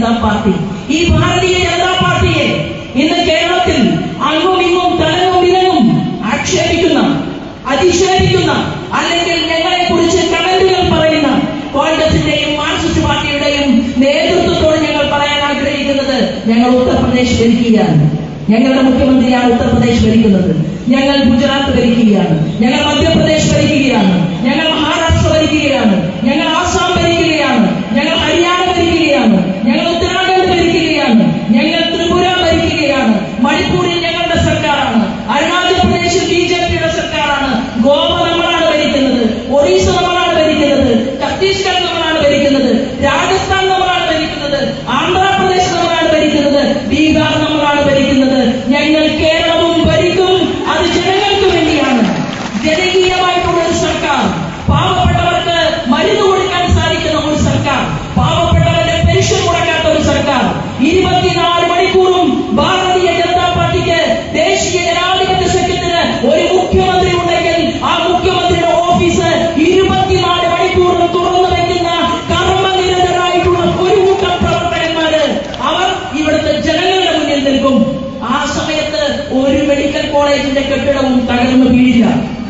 Janata party. ഈ ഭാരതീയ ജനതാ പാർട്ടിയെ ഇന്ന് കേരളത്തിൽ അങ്ങും ഇങ്ങും തലങ്ങും ഇനവും ആക്ഷേപിക്കുന്ന അധിക്ഷേപിക്കുന്ന അല്ലെങ്കിൽ ഞങ്ങളെ കുറിച്ച് കമന്റുകൾ പറയുന്ന കോൺഗ്രസിന്റെയും മാർക്സിസ്റ്റ് പാർട്ടിയുടെയും നേതൃത്വത്തോട് ഞങ്ങൾ പറയാൻ ആഗ്രഹിക്കുന്നത് ഞങ്ങൾ ഉത്തർപ്രദേശ് ഭരിക്കുകയാണ്. ഞങ്ങളുടെ മുഖ്യമന്ത്രിയാണ് ഉത്തർപ്രദേശ് ഭരിക്കുന്നത്. ഞങ്ങൾ ഗുജറാത്ത് ഭരിക്കുകയാണ്. ഞങ്ങൾ മധ്യപ്രദേശ്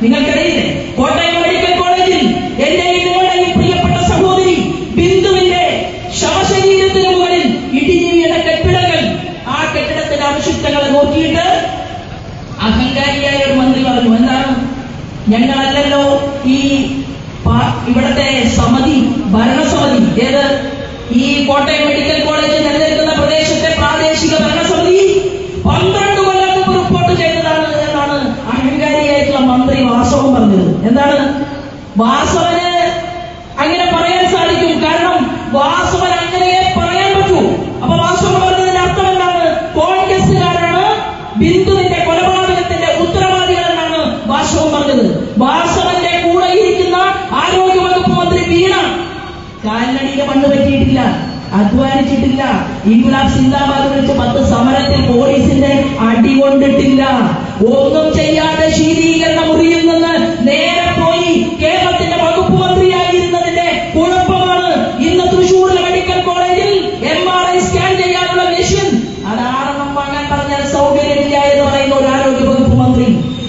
വീഴില്ല നിങ്ങൾക്കറിയില്ലേ കോട്ടയം മെഡിക്കൽ കോളേജിൽ എന്റെയും നിങ്ങളുടെയും പ്രിയപ്പെട്ട സഹോദരി ബിന്ദുവിന്റെ ശവശരീരത്തിന് മുകളിൽ ഇടിഞ്ഞു കെട്ടിടങ്ങൾ. ആ കെട്ടിടത്തിന്റെ അവശിഷ്ടങ്ങളെ നോക്കിയിട്ട് അഹങ്കാരിയായ ഒരു മന്ത്രി പറഞ്ഞു എന്താണ്? ഞങ്ങളല്ലല്ലോ ഈ ഇവിടത്തെ സമിതി ഭരണസമിതി ഏത്? ഈ കോട്ടയം മെഡിക്കൽ കോളേജ് നിലനിൽക്കുന്ന പ്രദേശത്തെ പ്രാദേശിക ഭരണസമിതി പന്ത്രണ്ട് കൊല്ലം മുമ്പ് റിപ്പോർട്ട് ചെയ്തതാണ് എന്നാണ് അഹങ്കാരിയായിട്ടുള്ള മന്ത്രി വാസവൻ പറഞ്ഞത് എന്താണ് വാസവന് അങ്ങനെ പറയാൻ സാധിക്കും. കാരണം വാസവൻ അങ്ങനെയേ പറയാൻ പറ്റൂ. അപ്പൊ വാസവൻ പറഞ്ഞതിന്റെ അർത്ഥം എന്താണ്? കോൺഗ്രസുകാരാണ് ബിന്ദുവിന്റെ കൊലപാതകത്തിന്റെ ഉത്തരവാദികൾ എന്നാണ് വാസവൻ പറഞ്ഞത്. വാസവന്റെ കൂടെ ഇരിക്കുന്ന ആരോഗ്യവകുപ്പ് മന്ത്രി വീണ കാലിനടിയിലെ മണ്ണ് പറ്റിയിട്ടില്ല അധ്വാനിച്ചിട്ടില്ല ഇൻകുലാബ് സിന്ദാബാദ് വിളിച്ച് പത്ത് സമരത്തിൽ പോലീസിന്റെ അടി കൊണ്ടിട്ടില്ല ഒന്നും ചെയ്യാതെ ശീതീകരണ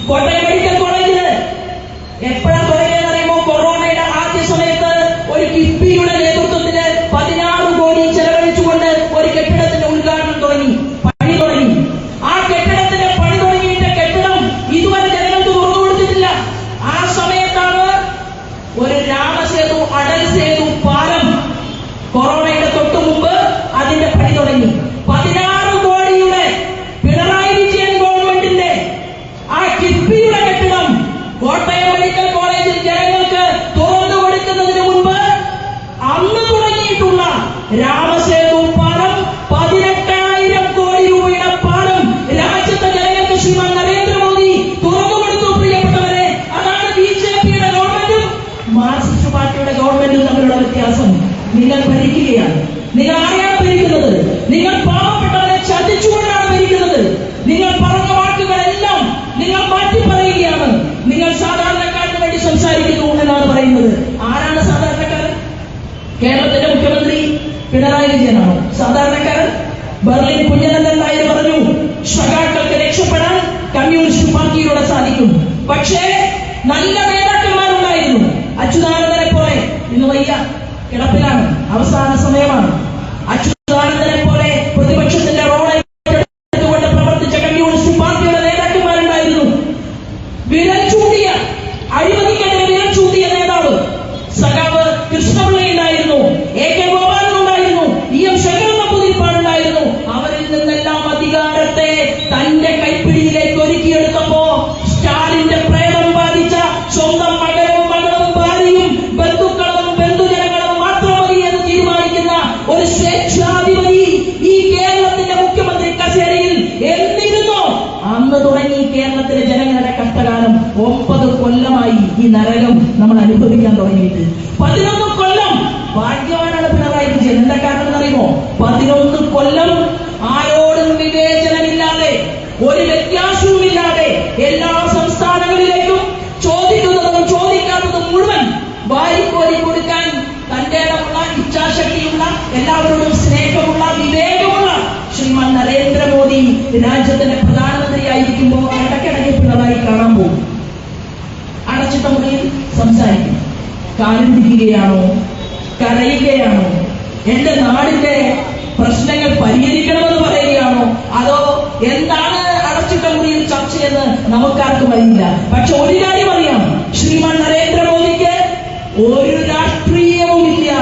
മന്ത്രി വ്യത്യാസം നിങ്ങൾ ഭരിക്കുകയാണ്. നിങ്ങൾ ആരെയാണ് ഭരിക്കുന്നത്? നിങ്ങൾ പാവപ്പെട്ടവരെ ചതിച്ചുകൊണ്ടാണ് ഭരിക്കുന്നത്. നിങ്ങൾ പറഞ്ഞ വാക്കുകളെല്ലാം നിങ്ങൾ മാറ്റി പറയുകയാണ്. നിങ്ങൾ സാധാരണക്കാരന് വേണ്ടി സംസാരിക്കുന്നു എന്നാണ് പറയുന്നത്. ആരാണ് സാധാരണക്കാരൻ? കേരളത്തിന്റെ മുഖ്യമന്ത്രി പിണറായി വിജയനാണ്. സാധാരണക്കാരൻ? ബെർലിൻ കുഞ്ഞനന്ദൻ നായർ പറഞ്ഞു സഖാക്കൾക്ക് രക്ഷപ്പെടാൻ കമ്മ്യൂണിസ്റ്റ് പാർട്ടിയിലൂടെ സാധിക്കും. പക്ഷേ നല്ല നേതാക്കന്മാരുണ്ടായിരുന്നു അച്യുതാനന്ദനെ പോലെ ഇന്ന് വയ്യ കിടപ്പിലാണ്. അവസാന സമയമാണ്. അച്യുതാനന്ദനെ പോലെ പ്രതിപക്ഷത്തിന്റെ റോളെ കൊണ്ട് പ്രവർത്തിച്ച കമ്മ്യൂണിസ്റ്റ് പാർട്ടിയുടെ നേതാക്കന്മാരുണ്ടായിരുന്നു. വിരൽ ചൂണ്ടിയ നരകം നമ്മൾ അനുഭവിക്കാൻ തുടങ്ങിയിട്ട്. പതിനൊന്ന് കൊല്ലം ഭാഗ്യവാനാണ് പിണറായി വിജയൻ. എന്താ കാരണം എന്ന് അറിയുമോ പതിനൊന്ന് കൊല്ലം ആരോടും വിവേചനമില്ലാതെ ഒരു വ്യത്യാസവുമില്ലാതെ എല്ലാ സംസ്ഥാനങ്ങളിലേക്കും ചോദിക്കുന്നതും ചോദിക്കാത്തതും മുഴുവൻ വാരിക്കോരി കൊടുക്കാൻ തന്റേതമുള്ള ഇച്ഛാശക്തിയുള്ള എല്ലാവരോടും സ്നേഹമുള്ള വിവേകമുള്ള ശ്രീമാൻ നരേന്ദ്രമോദി രാജ്യത്തിന്റെ പ്രധാനമന്ത്രിയായിരിക്കുമ്പോൾ കാലുപിടിക്കുകയാണോ കരയുകയാണോ? എന്റെ നാടിന്റെ പ്രശ്നങ്ങൾ പരിഹരിക്കണമെന്ന് പറയുകയാണോ? അതോ എന്താണ് അടച്ചിട്ട മുറിയിൽ ചർച്ചയെന്ന് നമുക്കാർക്കും അറിയില്ല. പക്ഷെ ഒരു കാര്യം അറിയാം. ശ്രീമാൻ നരേന്ദ്രമോദിക്ക് ഒരു രാഷ്ട്രീയവും ഇല്ല.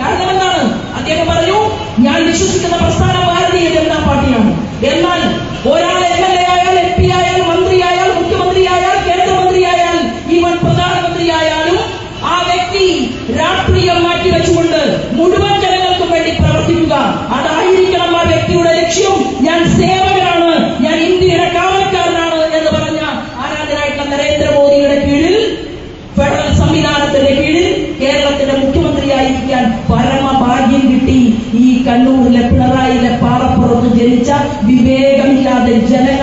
കാരണം എന്താണ്? അദ്ദേഹം പറഞ്ഞു ഞാൻ വിശ്വസിക്കുന്ന പ്രസ്ഥാന ഭാരതീയ ജനതാ പാർട്ടിയാണ്. എന്നാൽ ഒരാൾ എം എൽ ജനിച്ച വിവേകമില്ലാതെ ജനങ്ങളെ